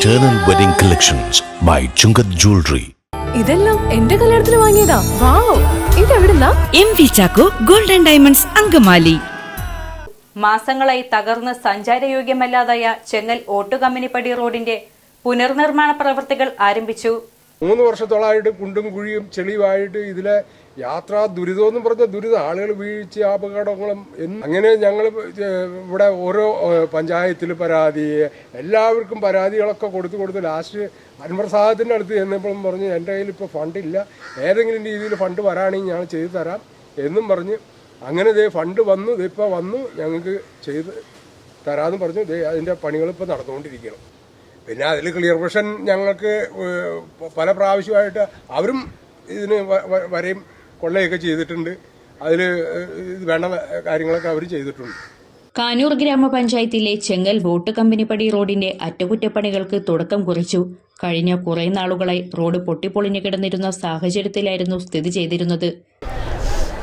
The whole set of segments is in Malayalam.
Eternal Wedding Collections by Chungat Jewelry. ഇതെല്ലാം എന്റെ കല്യാണത്തിന് വാങ്ങിയതാ. Wow. ഇതെവിടുന്നാ? M V Chacko golden diamonds Angamaly. മാസങ്ങളായി തകർന്ന് സഞ്ചാരയോഗ്യമല്ലാതായ ചെങ്ങൽ ഓട്ടുകമ്പനിപ്പടി റോഡിന്റെ പുനർനിർമ്മാണ പ്രവൃത്തികൾ ആരംഭിച്ചു. മൂന്ന് വർഷത്തോളമായിട്ട് കുണ്ടും കുഴിയും ചെളിയുമായിട്ട് ഇതിലെ യാത്രാ ദുരിതമെന്ന് പറഞ്ഞ ദുരിതം. ആളുകൾ വീഴ്ച അപകടങ്ങളും അങ്ങനെ ഞങ്ങൾ ഇവിടെ ഓരോ പഞ്ചായത്തിൽ പരാതി എല്ലാവർക്കും പരാതികളൊക്കെ കൊടുത്തു കൊടുത്ത് ലാസ്റ്റ് അൻവർ സാഹത്തിന്റെ അടുത്ത് ചെന്നപ്പോഴും പറഞ്ഞു എന്റെ കയ്യിൽ ഇപ്പോൾ ഫണ്ടില്ല ഏതെങ്കിലും രീതിയിൽ ഫണ്ട് വരാണെങ്കിൽ ഞങ്ങൾ ചെയ്തു തരാം എന്നും പറഞ്ഞ് അങ്ങനെ ദേ ഫണ്ട് വന്നു ഇതിപ്പോൾ വന്നു ഞങ്ങൾക്ക് ചെയ്ത് തരാമെന്ന് പറഞ്ഞു. ദേ അതിന്റെ പണികൾ ഇപ്പോൾ നടന്നുകൊണ്ടിരിക്കണം പിന്നെ അതിൽ ക്ലിയർ വിഷൻ ഞങ്ങൾക്ക് പല പ്രാവശ്യമായിട്ട് അവരും ഇതിന് വരെയും കൊള്ളയൊക്കെ ചെയ്തിട്ടുണ്ട്. അതിൽ ഇത് വേണ്ട കാര്യങ്ങളൊക്കെ അവർ ചെയ്തിട്ടുണ്ട്. കാനൂർ ഗ്രാമപഞ്ചായത്തിലെ ചെങ്ങൽ വോട്ട് കമ്പനിപ്പടി റോഡിന്റെ അറ്റകുറ്റപ്പണികൾക്ക് തുടക്കം കുറിച്ചു. കഴിഞ്ഞ കുറേ നാളുകളായി റോഡ് പൊട്ടിപ്പൊളിഞ്ഞു കിടന്നിരുന്ന സാഹചര്യത്തിലായിരുന്നു സ്ഥിതി ചെയ്തിരുന്നത്.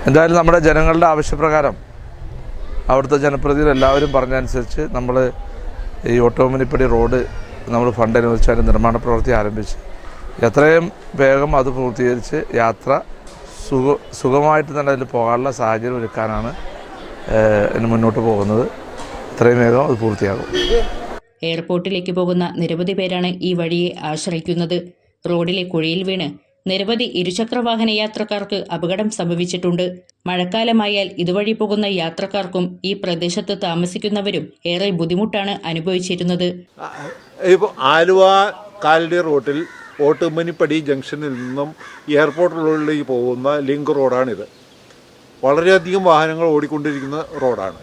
എന്തായാലും നമ്മുടെ ജനങ്ങളുടെ ആവശ്യപ്രകാരം അവിടുത്തെ ജനപ്രതിനിധികൾ എല്ലാവരും പറഞ്ഞതനുസരിച്ച് നമ്മൾ ഈ ഓട്ടോമനിപ്പടി റോഡ് നമ്മൾ ഫണ്ട് അനുവദിച്ച് അതിന്റെ നിർമ്മാണ പ്രവൃത്തി ആരംഭിച്ചു എത്രയും വേഗം അത് പൂർത്തീകരിച്ച് യാത്ര സുഖ സുഖമായിട്ട് തന്നെ അതിൽ പോകാനുള്ള സാഹചര്യം ഒരുക്കാനാണ് ഇനി മുന്നോട്ട് പോകുന്നത്. എത്രയും വേഗം അത് പൂർത്തിയാകും. എയർപോർട്ടിലേക്ക് പോകുന്ന നിരവധി പേരാണ് ഈ വഴിയെ ആശ്രയിക്കുന്നത്. റോഡിലെ കുഴിയിൽ വീണ് നിരവധി ഇരുചക്രവാഹന യാത്രക്കാർക്ക് അപകടം സംഭവിച്ചിട്ടുണ്ട്. മഴക്കാലമായാൽ ഇതുവഴി പോകുന്ന യാത്രക്കാർക്കും ഈ പ്രദേശത്ത് താമസിക്കുന്നവരും ഏറെ ബുദ്ധിമുട്ടാണ് അനുഭവിച്ചിരുന്നത്. ആലുവ കാലടി റോട്ടിൽ ഓട്ടുമനിപ്പടി ജംഗ്ഷനിൽ നിന്നും എയർപോർട്ടിലേക്ക് പോകുന്ന ലിങ്ക് റോഡാണിത്. വളരെയധികം വാഹനങ്ങൾ ഓടിക്കൊണ്ടിരിക്കുന്ന റോഡാണ്.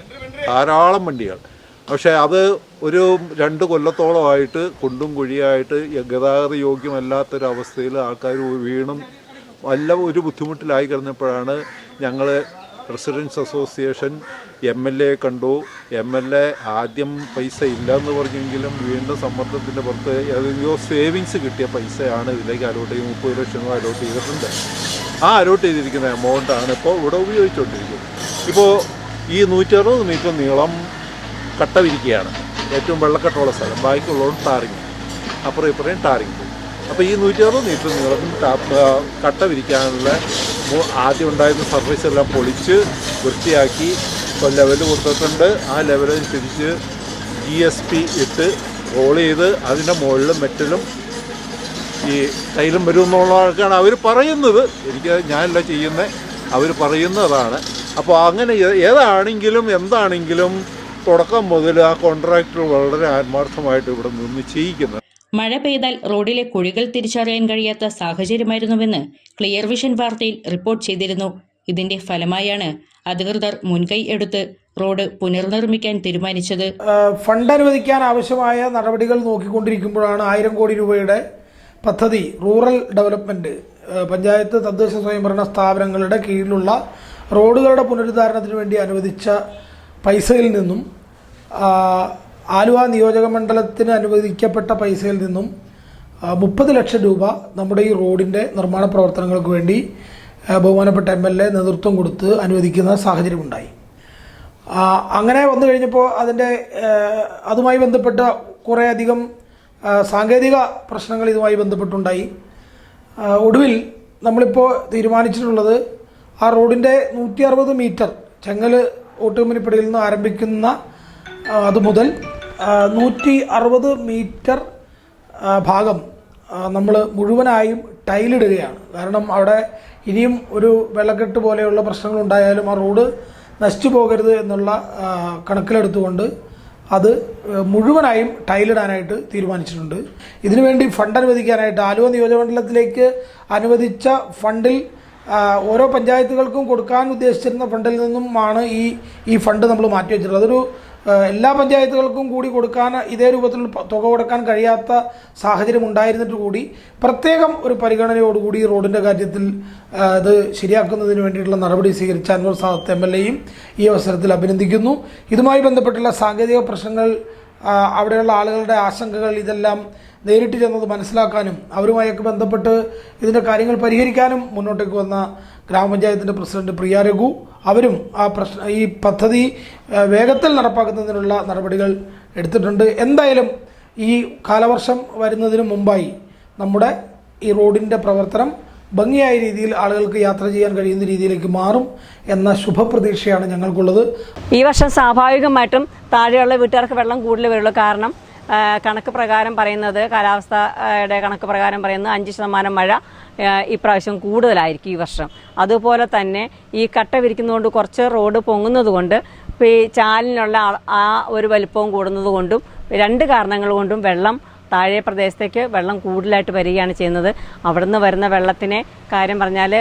ധാരാളം വണ്ടികൾ. പക്ഷേ അത് ഒരു രണ്ട് കൊല്ലത്തോളമായിട്ട് കുണ്ടും കുഴിയായിട്ട് ഗതാഗത യോഗ്യമല്ലാത്തൊരവസ്ഥയിൽ ആൾക്കാർ വീണും വല്ല ഒരു ബുദ്ധിമുട്ടിലായി കിടന്നപ്പോഴാണ് ഞങ്ങൾ residence association M L A കണ്ടു. എം എൽ എ ആദ്യം പൈസ ഇല്ലയെന്ന് പറഞ്ഞെങ്കിലും വീണ്ടും സമ്മർദ്ദത്തിന്റെ പുറത്ത് ഏതെങ്കിലും സേവിങ്സ് കിട്ടിയ പൈസയാണ് ഇതിലേക്ക് അലോട്ട് ചെയ്ത് മുപ്പത് ലക്ഷം രൂപ അലോട്ട് ചെയ്തിട്ടുണ്ട്. ആ അലോട്ട് ചെയ്തിരിക്കുന്ന എമൗണ്ടാണ് ഇപ്പോൾ ഇവിടെ ഉപയോഗിച്ചുകൊണ്ടിരിക്കുന്നത്. ഇപ്പോൾ ഈ നൂറ്ററുപത് മീറ്റർ നീളം കട്ട വിരിക്കുകയാണ് ഏറ്റവും വെള്ളക്കെട്ടുള്ള സ്ഥലം. ബാക്കിയുള്ളതും ടാറിങ്. അപ്പുറം ഇപ്പുറയും ടാറിങ്. അപ്പോൾ ഈ നൂറ്റി അറുപത് മീറ്റർ നീളത്തിൽ കട്ട വിരിക്കാനുള്ള ആദ്യം ഉണ്ടായിരുന്ന സർവീസ് എല്ലാം പൊളിച്ച് വൃത്തിയാക്കി ഇപ്പോൾ ലെവൽ കൊടുത്തിട്ടുണ്ട്. ആ ലെവലനുസരിച്ച് ജി എസ് പി ഇട്ട് റോൾ ചെയ്ത് അതിന്റെ മുകളിൽ മെറ്റലും ഈ തൈലം വരുമെന്നുള്ളതൊക്കെയാണ് അവർ പറയുന്നത്. എനിക്ക് ഞാനല്ല ചെയ്യുന്നത്. അവർ പറയുന്നതാണ്. അപ്പോൾ അങ്ങനെ ഏതാണെങ്കിലും എന്താണെങ്കിലും തുടക്കം മുതൽ ആ കോൺട്രാക്ടർ വളരെ ആത്മാർത്ഥമായിട്ട് ഇവിടെ നിന്ന് ചെയ്യിക്കുന്നത്. മഴ പെയ്താൽ റോഡിലെ കുഴികൾ തിരിച്ചറിയാൻ കഴിയാത്ത സാഹചര്യമായിരുന്നുവെന്ന് ക്ലിയർ വിഷൻ വാർത്തയിൽ റിപ്പോർട്ട് ചെയ്തിരുന്നു. ഇതിന്റെ ഫലമായാണ് അധികൃതർ മുൻകൈ എടുത്ത് റോഡ് പുനർനിർമ്മിക്കാൻ തീരുമാനിച്ചത്. ഫണ്ട് അനുവദിക്കാൻ ആവശ്യമായ നടപടികൾ നോക്കിക്കൊണ്ടിരിക്കുമ്പോഴാണ് ആയിരം കോടി രൂപയുടെ പദ്ധതി റൂറൽ ഡെവലപ്മെന്റ് പഞ്ചായത്ത് തദ്ദേശ സ്വയംഭരണ സ്ഥാപനങ്ങളുടെ കീഴിലുള്ള റോഡുകളുടെ പുനരുദ്ധാരണത്തിന് വേണ്ടി അനുവദിച്ച പൈസയിൽ നിന്നും ആലുവ നിയോജക മണ്ഡലത്തിന് അനുവദിക്കപ്പെട്ട പൈസയിൽ നിന്നും മുപ്പത് ലക്ഷം രൂപ നമ്മുടെ ഈ റോഡിന്റെ നിർമ്മാണ പ്രവർത്തനങ്ങൾക്ക് വേണ്ടി ബഹുമാനപ്പെട്ട എം എൽ എ നേതൃത്വം കൊടുത്ത് അനുവദിക്കുന്ന സാഹചര്യമുണ്ടായി. അങ്ങനെ വന്നു കഴിഞ്ഞപ്പോൾ അതിന്റെ അതുമായി ബന്ധപ്പെട്ട കുറേയധികം സാങ്കേതിക പ്രശ്നങ്ങൾ ഇതുമായി ബന്ധപ്പെട്ടുണ്ടായി. ഒടുവിൽ നമ്മളിപ്പോൾ തീരുമാനിച്ചിട്ടുള്ളത് ആ റോഡിന്റെ നൂറ്റി അറുപത് മീറ്റർ ചെങ്ങൽ ഓട്ടുമണിപ്പടിയിൽ നിന്ന് ആരംഭിക്കുന്ന അതുമുതൽ അത് മുതൽ നൂറ്റി അറുപത് മീറ്റർ ഭാഗം നമ്മൾ മുഴുവനായും ടൈലിടുകയാണ്. കാരണം അവിടെ ഇനിയും ഒരു വെള്ളക്കെട്ട് പോലെയുള്ള പ്രശ്നങ്ങൾ ഉണ്ടായാലും ആ റോഡ് നശിച്ചു പോകരുത് എന്നുള്ള കണക്കിലെടുത്തുകൊണ്ട് അത് മുഴുവനായും ടൈലിടാനായിട്ട് തീരുമാനിച്ചിട്ടുണ്ട്. ഇതിനുവേണ്ടി ഫണ്ട് അനുവദിക്കാനായിട്ട് ആലുവ നിയോജകമണ്ഡലത്തിലേക്ക് അനുവദിച്ച ഫണ്ടിൽ ഓരോ പഞ്ചായത്തുകൾക്കും കൊടുക്കാൻ ഉദ്ദേശിച്ചിരുന്ന ഫണ്ടിൽ നിന്നുമാണ് ഈ ഈ ഫണ്ട് നമ്മൾ മാറ്റി വെച്ചിട്ടുള്ളത്. അതൊരു എല്ലാ പഞ്ചായത്തുകൾക്കും കൂടി കൊടുക്കാൻ ഇതേ രൂപത്തിൽ തുക കൊടുക്കാൻ കഴിയാത്ത സാഹചര്യം ഉണ്ടായിരുന്നിട്ട് കൂടി പ്രത്യേകം ഒരു പരിഗണനയോടുകൂടി റോഡിന്റെ കാര്യത്തിൽ ഇത് ശരിയാക്കുന്നതിന് വേണ്ടിയിട്ടുള്ള നടപടി സ്വീകരിച്ച അൻവർ സാദത്ത് എം എൽ എയും ഈ അവസരത്തിൽ അഭിനന്ദിക്കുന്നു. ഇതുമായി ബന്ധപ്പെട്ടുള്ള സാങ്കേതിക പ്രശ്നങ്ങൾ അവിടെയുള്ള ആളുകളുടെ ആശങ്കകൾ ഇതെല്ലാം നേരിട്ട് ചെന്നത് മനസ്സിലാക്കാനും അവരുമായൊക്കെ ബന്ധപ്പെട്ട് ഇതിന്റെ കാര്യങ്ങൾ പരിഹരിക്കാനും മുന്നോട്ടേക്ക് വന്ന ഗ്രാമപഞ്ചായത്തിന്റെ പ്രസിഡന്റ് പ്രിയ രഘു അവരും ആ പ്രശ്ന ഈ പദ്ധതി വേഗത്തിൽ നടപ്പാക്കുന്നതിനുള്ള നടപടികൾ എടുത്തിട്ടുണ്ട്. എന്തായാലും ഈ കാലവർഷം വരുന്നതിന് മുമ്പായി നമ്മുടെ ഈ റോഡിന്റെ പ്രവർത്തനം ഭംഗിയായ രീതിയിൽ ആളുകൾക്ക് യാത്ര ചെയ്യാൻ കഴിയുന്ന രീതിയിലേക്ക് മാറും എന്ന ശുഭപ്രതീക്ഷയാണ് ഞങ്ങൾക്കുള്ളത്. ഈ വർഷം സ്വാഭാവികമായിട്ടും താഴെയുള്ള വീട്ടുകാർക്ക് വെള്ളം കൂടുതൽ വരുള്ളൂ. കാരണം കണക്ക് പ്രകാരം പറയുന്നത് കാലാവസ്ഥയുടെ കണക്ക് പ്രകാരം പറയുന്നത് അഞ്ച് ശതമാനം മഴ ഇപ്രാവശ്യം കൂടുതലായിരിക്കും ഈ വർഷം. അതുപോലെ തന്നെ ഈ കട്ട വിരിക്കുന്നതുകൊണ്ട് കുറച്ച് റോഡ് പൊങ്ങുന്നതുകൊണ്ട് ഈ ചാലിനുള്ള ആ ഒരു വലിപ്പവും കൂടുന്നതുകൊണ്ടും രണ്ട് കാരണങ്ങൾ കൊണ്ടും വെള്ളം താഴെ പ്രദേശത്തേക്ക് വെള്ളം കൂടുതലായിട്ട് വരികയാണ് ചെയ്യുന്നത്. അവിടുന്ന് വരുന്ന വെള്ളത്തിനെ കാര്യം പറഞ്ഞാൽ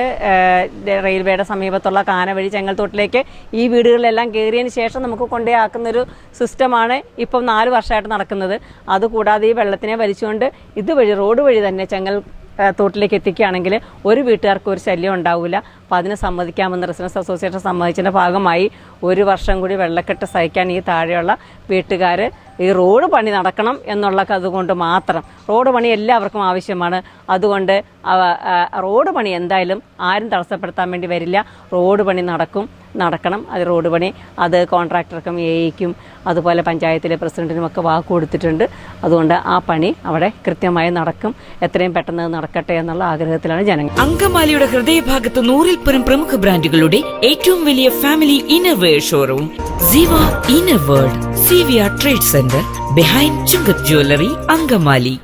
റെയിൽവേയുടെ സമീപത്തുള്ള കാന വഴി ചെങ്ങൽത്തോട്ടിലേക്ക് ഈ വീടുകളിലെല്ലാം കയറിയതിന് ശേഷം നമുക്ക് കൊണ്ടേ ആക്കുന്നൊരു സിസ്റ്റമാണ് ഇപ്പം നാല് വർഷമായിട്ട് നടക്കുന്നത്. അതുകൂടാതെ ഈ വെള്ളത്തിനെ വലിച്ചുകൊണ്ട് ഇതുവഴി റോഡ് വഴി തന്നെ ചെങ്ങൽ തോട്ടിലേക്ക് എത്തിക്കുകയാണെങ്കിൽ ഒരു വീട്ടുകാർക്ക് ഒരു ശല്യം ഉണ്ടാവില്ല അപ്പോൾ അതിനെ സമ്മതിക്കാമെന്ന് റെസിഡൻസ് അസോസിയേഷൻ സമ്മതിച്ചതിന്റെ ഭാഗമായി ഒരു വർഷം കൂടി വെള്ളക്കെട്ട് സഹിക്കാൻ ഈ താഴെയുള്ള വീട്ടുകാർ ഈ റോഡ് പണി നടക്കണം എന്നുള്ള അതുകൊണ്ട് മാത്രം. റോഡ് പണി എല്ലാവർക്കും ആവശ്യമാണ്. അതുകൊണ്ട് റോഡ് പണി എന്തായാലും ആരും തടസ്സപ്പെടുത്താൻ വേണ്ടി വരില്ല. റോഡ് പണി നടക്കും. നടക്കണം. അത് റോഡ് പണി. അത് കോൺട്രാക്ടർക്കും എ ഇക്കും അതുപോലെ പഞ്ചായത്തിലെ പ്രസിഡന്റിനും ഒക്കെ വാക്ക് കൊടുത്തിട്ടുണ്ട്. അതുകൊണ്ട് ആ പണി അവിടെ കൃത്യമായി നടക്കും. എത്രയും പെട്ടെന്ന് നടക്കട്ടെ എന്നുള്ള ആഗ്രഹത്തിലാണ് ജനങ്ങൾ. അങ്കമാലിയുടെ ഹൃദയഭാഗത്ത് നൂറിൽ പരം പ്രമുഖ ബ്രാൻഡുകളുടെ ഏറ്റവും വലിയ family innerwear showroom Siva inner world C V R trade centre behind Chungath jewellery Angamaly.